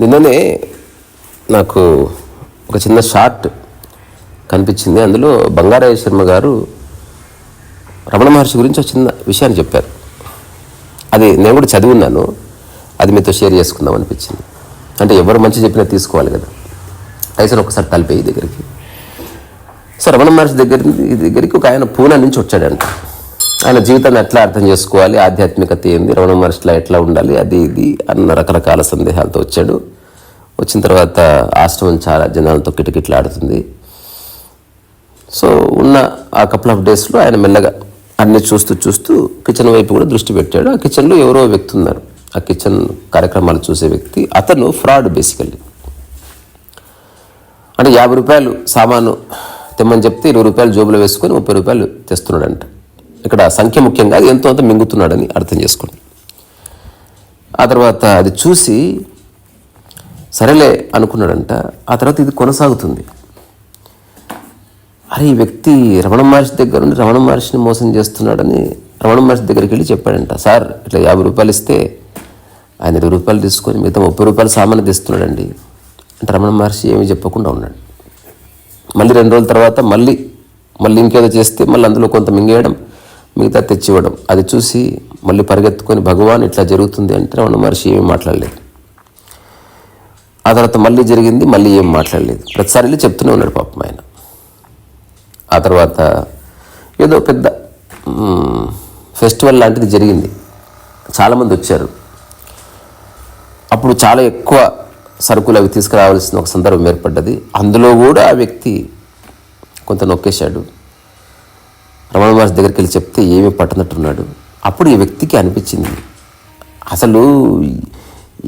నిన్ననే నాకు ఒక చిన్న షార్ట్ కనిపించింది. అందులో బంగారాయ శర్మ గారు రమణ మహర్షి గురించి ఒక చిన్న విషయాన్ని చెప్పారు. అది నేను కూడా చదివి ఉన్నాను అది మీతో షేర్ చేసుకుందాం అనిపించింది. అంటే ఎవరు మంచి చెప్పినా తీసుకోవాలి కదా. టైసన్ ఒకసారి తలిపే ఈ దగ్గరికి. సో రమణ మహర్షి దగ్గర దగ్గరికి ఒక ఆయన పూనా నుంచి వచ్చాడంట. ఆయన జీవితాన్ని ఎట్లా అర్థం చేసుకోవాలి? ఆధ్యాత్మికత ఏంది? రమణ మహర్షిలో ఎట్లా ఉండాలి? అది ఇది అన్న రకరకాల సందేహాలతో వచ్చాడు. వచ్చిన తర్వాత ఆశ్రమం చాలా జనాలతో కిటకిట్లాడుతుంది. సో ఉన్న ఆ కపుల్ ఆఫ్ డేస్లో ఆయన మెల్లగా అన్ని చూస్తూ చూస్తూ కిచెన్ వైపు కూడా దృష్టి పెట్టాడు. ఆ కిచెన్లో ఎవరో వ్యక్తి ఉన్నారు. ఆ కిచెన్ కార్యక్రమాలు చూసే వ్యక్తి. అతను ఫ్రాడ్ బేసికల్లీ అంటే యాభై రూపాయలు సామాను తెమ్మని చెప్తే ఇరవై రూపాయలు జోబులో వేసుకొని ముప్పై రూపాయలు తెస్తున్నాడంట. ఇక్కడ సంఖ్య ముఖ్యంగా అది ఎంతో అంత మింగుతున్నాడని అర్థం చేసుకోండి. ఆ తర్వాత అది చూసి సరేలే అనుకున్నాడంట. ఆ తర్వాత ఇది కొనసాగుతుంది. అరే ఈ వ్యక్తి రమణ మహర్షి దగ్గర నుండి రమణ మహర్షిని మోసం చేస్తున్నాడని రమణ మహర్షి దగ్గరికి వెళ్ళి చెప్పాడంట. సార్ ఇట్లా యాభై రూపాయలు ఇస్తే ఆయన ఇరవై రూపాయలు తీసుకొని మిగతా ముప్పై రూపాయలు సామాన్లు తెస్తున్నాడండి. అంటే రమణ మహర్షి ఏమీ చెప్పకుండా ఉన్నాడు. మళ్ళీ రెండు రోజుల తర్వాత మళ్ళీ మళ్ళీ ఇంకేదో చేస్తే మళ్ళీ అందులో కొంత మింగేయడం మిగతా తెచ్చివ్వడం అది చూసి మళ్ళీ పరిగెత్తుకొని భగవాన్ ఇట్లా జరుగుతుంది అంటే రమణ మహర్షి ఏమీ మాట్లాడలేదు. ఆ తర్వాత మళ్ళీ జరిగింది మళ్ళీ ఏం మాట్లాడలేదు. ప్రతిసారి వెళ్ళి చెప్తూనే ఉన్నాడు పాపం ఆయన. ఆ తర్వాత ఏదో పెద్ద ఫెస్టివల్ లాంటిది జరిగింది. చాలామంది వచ్చారు. అప్పుడు చాలా ఎక్కువ సరుకులు అవి తీసుకురావాల్సిన ఒక సందర్భం ఏర్పడ్డది. అందులో కూడా ఆ వ్యక్తి కొంత నొక్కేశాడు. రమణ మహర్షి దగ్గరికి వెళ్ళి చెప్తే ఏమీ పట్టనట్టున్నాడు. అప్పుడు ఈ వ్యక్తికి అనిపించింది అసలు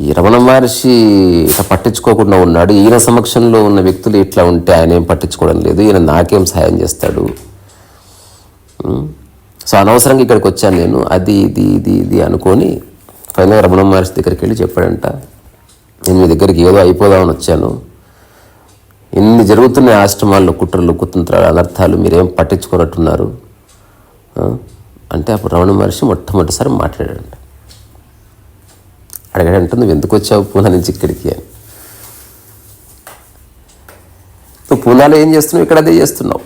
ఈ రమణ మహర్షి ఇట్లా పట్టించుకోకుండా ఉన్నాడు. ఈయన సమక్షంలో ఉన్న వ్యక్తులు ఇట్లా ఉంటే ఆయన ఏం పట్టించుకోవడం లేదు. ఈయన నాకేం సహాయం చేస్తాడు? సో అనవసరంగా ఇక్కడికి వచ్చాను నేను. అది ఇది ఇది ఇది అనుకొని ఫైనల్గా రమణ మహర్షి దగ్గరికి వెళ్ళి చెప్పాడంట. నేను మీ దగ్గరికి ఏదో అయిపోదామని వచ్చాను. ఇన్ని జరుగుతున్న ఆశ్రమాల్లో కుట్రలు కుతంత్రాలు అనర్థాలు మీరేం పట్టించుకున్నట్టున్నారు అంటే అప్పుడు రమణ మహర్షి మొట్టమొదటిసారి మాట్లాడాడంట. అడగాడంటే నువ్వు ఎందుకు వచ్చావు పూనా నుంచి ఇక్కడికి అని. నువ్వు పూనాలో ఏం చేస్తున్నావు? ఇక్కడ అదే చేస్తున్నావు.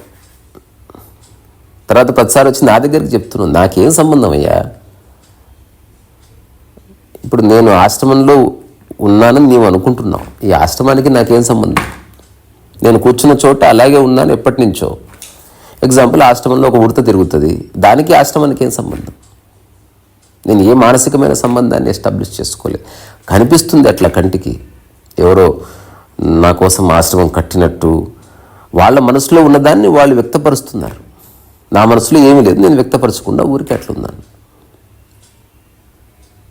తర్వాత ప్రతిసారి వచ్చి నా దగ్గరికి చెప్తున్నావు. నాకేం సంబంధం అయ్యా? ఇప్పుడు నేను ఆశ్రమంలో ఉన్నానని నీవు అనుకుంటున్నావు. ఈ ఆశ్రమానికి నాకేం సంబంధం? నేను కూర్చున్న చోట అలాగే ఉన్నాను ఎప్పటి నుంచో. ఎగ్జాంపుల్ ఆశ్రమంలో ఒక ఉడత తిరుగుతుంది. దానికి ఆశ్రమానికి ఏం సంబంధం? నేను ఏ మానసికమైన సంబంధాన్ని ఎస్టాబ్లిష్ చేసుకోలేదు. కనిపిస్తుంది అట్లా కంటికి. ఎవరో నా కోసం ఆశ్రమం కట్టినట్టు. వాళ్ళ మనసులో ఉన్నదాన్ని వాళ్ళు వ్యక్తపరుస్తున్నారు. నా మనసులో ఏమీ లేదు. నేను వ్యక్తపరచకుండా ఊరికి అట్లున్నాను.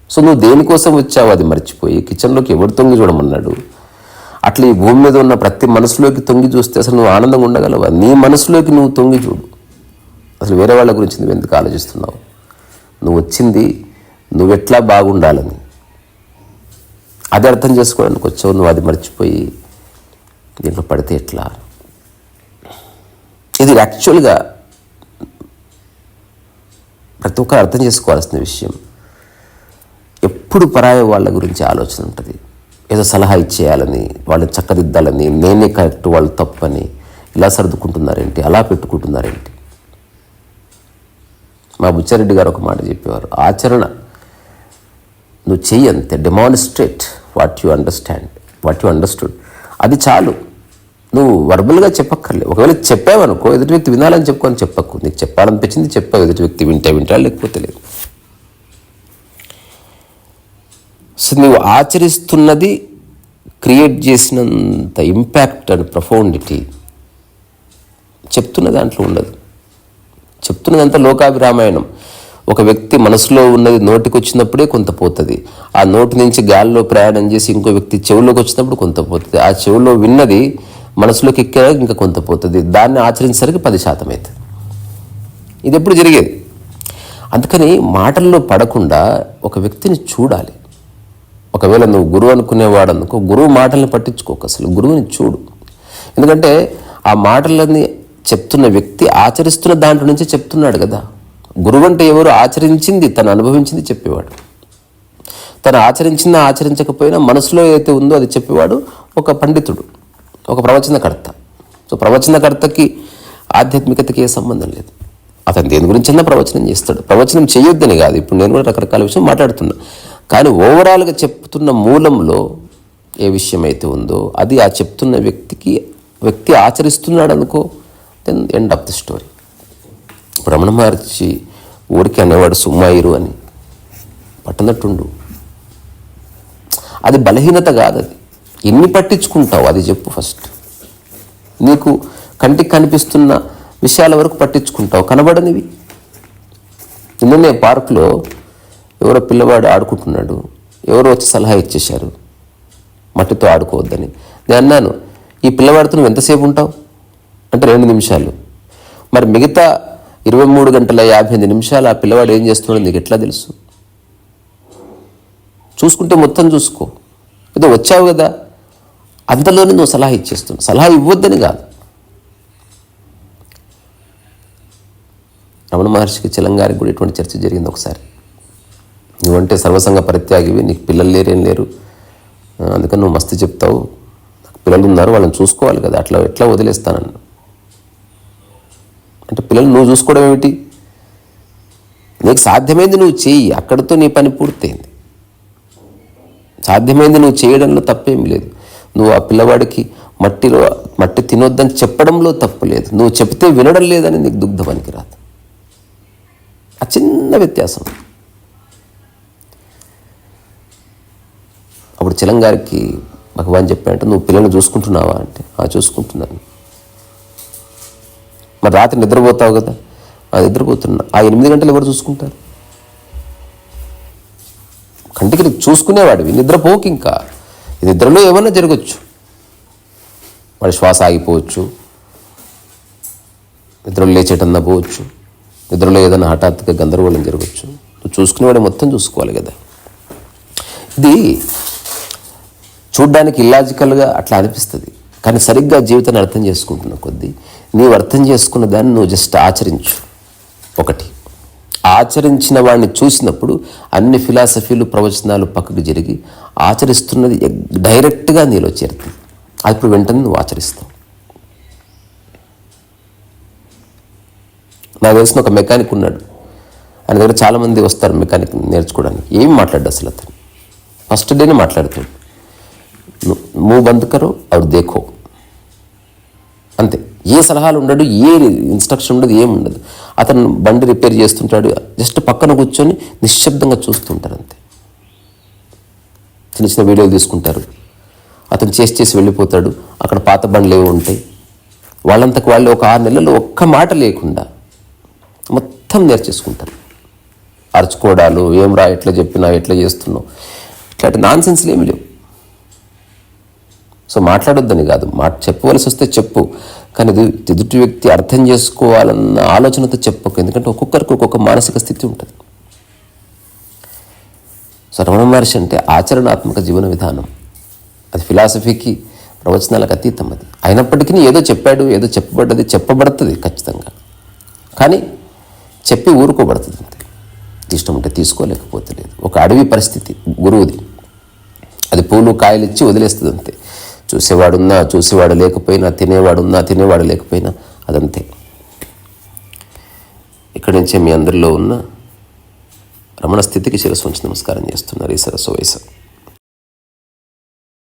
సో నువ్వు దేనికోసం వచ్చావు అది మర్చిపోయి కిచెన్లోకి ఎవరు తొంగి చూడమన్నాడు? అట్లా ఈ భూమి మీద ఉన్న ప్రతి మనసులోకి తొంగి చూస్తే అసలు నువ్వు ఆనందంగా ఉండగలవా? నీ మనసులోకి నువ్వు తొంగి చూడు. అసలు వేరే వాళ్ళ గురించి నువ్వు ఎందుకు ఆలోచిస్తున్నావు? నువ్వు వచ్చింది నువ్వెట్లా బాగుండాలని. అది అర్థం చేసుకోవడానికి వచ్చావు? నువ్వు అది మర్చిపోయి దీంట్లో పడితే ఎట్లా? ఇది యాక్చువల్గా ప్రతి ఒక్కరు అర్థం చేసుకోవాల్సిన విషయం. ఎప్పుడు పరాయ వాళ్ళ గురించి ఆలోచన ఉంటుంది. ఏదో సలహా ఇచ్చేయాలని వాళ్ళని చక్కదిద్దాలని నేనే కరెక్ట్ వాళ్ళు తప్పని ఇలా సర్దుకుంటున్నారేంటి? అలా పెట్టుకుంటున్నారేంటి? మా బుచ్చారెడ్డి గారు ఒక మాట చెప్పేవారు ఆచరణ నువ్వు చెయ్యి అంతే demonstrate what you understand what you understood అది చాలు. నువ్వు వర్బల్గా చెప్పక్కర్లే ఒకవేళ చెప్పావనుకో ఎదుటి వ్యక్తి వినాలని చెప్పుకొని చెప్పకు. నీకు చెప్పాలనిపించింది చెప్పావు ఎదుటి వ్యక్తి వింటే వింటా లేకపోతే లేదు. సో నువ్వు ఆచరిస్తున్నది క్రియేట్ చేసినంత ఇంపాక్ట్ అండ్ ప్రొఫౌండిటీ చెప్తున్న దాంట్లో ఉండదు. చెప్తున్నదంతా లోకాభిరామాయణం. ఒక వ్యక్తి మనసులో ఉన్నది నోటికి వచ్చినప్పుడే కొంత పోతుంది. ఆ నోటి నుంచి గాలిలో ప్రయాణం చేసి ఇంకో వ్యక్తి చెవులోకి వచ్చినప్పుడు కొంత పోతుంది. ఆ చెవులో విన్నది మనసులోకి ఎక్కాక ఇంకా కొంత పోతుంది. దాన్ని ఆచరించేసరికి పది శాతం అవుతుంది ఇది ఎప్పుడు జరిగేది? అందుకని మాటల్లో పడకుండా ఒక వ్యక్తిని చూడాలి. ఒకవేళ నువ్వు గురువు అనుకునేవాడు అనుకో గురువు మాటల్ని పట్టించుకోక అసలు. గురువుని చూడు. ఎందుకంటే ఆ మాటలని చెప్తున్న వ్యక్తి ఆచరిస్తున్న దాంట్లో నుంచి చెప్తున్నాడు కదా. గురువు అంటే ఎవరు ఆచరించింది తను అనుభవించింది చెప్పేవాడు. తను ఆచరించినా ఆచరించకపోయినా మనసులో ఏదైతే ఉందో అది చెప్పేవాడు ఒక పండితుడు ఒక ప్రవచనకర్త. సో ప్రవచనకర్తకి ఆధ్యాత్మికతకి ఏ సంబంధం లేదు. అతను దేని గురించైనా ప్రవచనం చేస్తాడు. ప్రవచనం చేయొద్దని కాదు ఇప్పుడు నేను కూడా రకరకాల విషయం మాట్లాడుతున్నా. కానీ ఓవరాల్గా చెప్తున్న మూలంలో ఏ విషయం అయితే ఉందో అది ఆ చెప్తున్న వ్యక్తికి వ్యక్తి ఆచరిస్తున్నాడు అనుకో then end of the story భ్రమణ మార్చి ఊరికి అనేవాడు సుమ్మాయిరు అని. పట్టనట్టుండు. అది బలహీనత కాదు అది. ఎన్ని పట్టించుకుంటావు? అది చెప్పు ఫస్ట్. నీకు కంటికి కనిపిస్తున్న విషయాల వరకు పట్టించుకుంటావు. కనబడనివి. నిన్ననే పార్కులో ఎవరో పిల్లవాడు ఆడుకుంటున్నాడు. ఎవరో వచ్చి సలహా ఇచ్చేశారు. మట్టితో ఆడుకోవద్దని. నేను అన్నాను ఈ పిల్లవాడితో నువ్వు ఎంతసేపు ఉంటావు? అంటే రెండు నిమిషాలు. మరి మిగతా ఇరవై మూడు గంటల యాభై ఎనిమిది నిమిషాలు ఆ పిల్లవాడు ఏం చేస్తున్నాడో నీకు ఎట్లా తెలుసు? చూసుకుంటే మొత్తం చూసుకో. ఏదో వచ్చావు కదా? అంతలోనే నువ్వు సలహా ఇచ్చేస్తున్నావు. సలహా ఇవ్వద్దని కాదు. రమణ మహర్షికి చిలంగారికి కూడా ఇటువంటి చర్చ జరిగింది ఒకసారి? నువ్వంటే సర్వసంగ పరిత్యాగివి నీకు పిల్లలు లేరేం లేరు. అందుకని నువ్వు మస్తు చెప్తావు. పిల్లలు ఉన్నారు వాళ్ళని చూసుకోవాలి కదా. అట్లా ఎట్లా వదిలేస్తానన్న అంటే పిల్లలు నువ్వు చూసుకోవడం ఏమిటి? నీకు సాధ్యమైంది నువ్వు చెయ్యి అక్కడితో నీ పని పూర్తయింది. సాధ్యమైంది నువ్వు చేయడంలో తప్పేం లేదు. నువ్వు ఆ పిల్లవాడికి మట్టిలో మట్టి తినొద్దని చెప్పడంలో తప్పు లేదు. నువ్వు చెప్తే వినడం లేదని నీకు దుగ్ధ పనికి రాదు ఆ చిన్న వ్యత్యాసం. అప్పుడు చిలంగారికి భగవాన్ చెప్పాడంటే నువ్వు పిల్లల్ని చూసుకుంటున్నావా? అంటే ఆ చూసుకుంటున్నాను. మరి రాత్రి నిద్రపోతావు కదా? ఆ నిద్రపోతున్నా. ఆ ఎనిమిది గంటలు ఎవరు చూసుకుంటారు? కంటికి చూసుకునేవాడివి. నిద్రపోకి ఇంకా. నిద్రలో ఏమన్నా జరగచ్చు. వాడి శ్వాస ఆగిపోవచ్చు. నిద్రలో లేచేటన్నా పోవచ్చు. నిద్రలో ఏదైనా హఠాత్తుగా గందరగోళం జరగచ్చు. నువ్వు చూసుకునేవాడు మొత్తం చూసుకోవాలి కదా. ఇది చూడ్డానికి ఇల్లాజికల్గా అట్లా అనిపిస్తుంది. కానీ సరిగ్గా జీవితాన్ని అర్థం చేసుకుంటున్న కొద్దీ నీవు అర్థం చేసుకున్న దాన్ని నువ్వు జస్ట్ ఆచరించు. ఒకటి. ఆచరించిన వాడిని చూసినప్పుడు అన్ని ఫిలాసఫీలు ప్రవచనాలు పక్కకు జరిగి ఆచరిస్తున్నది డైరెక్ట్గా నీలో చేరుతుంది. అప్పుడు వెంటనే నువ్వు ఆచరిస్తావు. నాకు తెలిసిన ఒక మెకానిక్ ఉన్నాడు. ఆయన దగ్గర చాలామంది వస్తారు మెకానిక్ నేర్చుకోవడానికి. ఏం మాట్లాడు అసలు అతను? ఫస్ట్ డేనే మాట్లాడుతాడు. నువ్వు బంద్ కరో దేఖో అంతే. ఏ సలహాలు ఉండడు ఏ ఇన్స్ట్రక్షన్ ఉండదు ఏం ఉండదు. అతను బండి రిపేర్ చేస్తుంటాడు జస్ట్ పక్కన కూర్చొని నిశ్శబ్దంగా చూస్తుంటారు అంతే. చిన్న చిన్న వీడియోలు తీసుకుంటారు. అతను చేసి చేసి వెళ్ళిపోతాడు అక్కడ పాత బండ్లు ఏవి ఉంటాయి. వాళ్ళంతకు వాళ్ళు ఒక ఆరు నెలలు ఒక్క మాట లేకుండా మొత్తం నేర్చేసుకుంటారు అరుచుకోవడాలు ఏం రా ఎట్లా చెప్పినా ఎట్లా చేస్తున్నావు. ఇట్లాంటి నాన్సెన్స్లు ఏమి లేవు. సో మాట్లాడొద్దని కాదు. మాట చెప్పవలసి వస్తే చెప్పు. కానీ ఇది ఎదుటి వ్యక్తి అర్థం చేసుకోవాలన్న ఆలోచనతో చెప్పకు. ఎందుకంటే ఒక్కొక్కరికి ఒక్కొక్క మానసిక స్థితి ఉంటుంది. సో రమణ మహర్షి అంటే ఆచరణాత్మక జీవన విధానం. అది ఫిలాసఫీకి ప్రవచనాలకు అతీతం అది. అయినప్పటికీ ఏదో చెప్పాడు ఏదో చెప్పబడ్డది చెప్పబడుతుంది ఖచ్చితంగా. కానీ చెప్పి ఊరుకోబడుతుంది అంతే. ఇష్టం ఉంటే తీసుకోలేకపోతే లేదు. ఒక అడవి పరిస్థితి గురువుది. అది పూలు కాయలు ఇచ్చి వదిలేస్తుంది అంతే. చూసేవాడున్నా చూసేవాడు లేకపోయినా తినేవాడున్నా తినేవాడు లేకపోయినా అదంతే. ఇక్కడి నుంచే మీ అందరిలో ఉన్న రమణ స్థితికి శిరస్సు నమస్కారం చేస్తున్నారు ఈ సరస్సు వయసు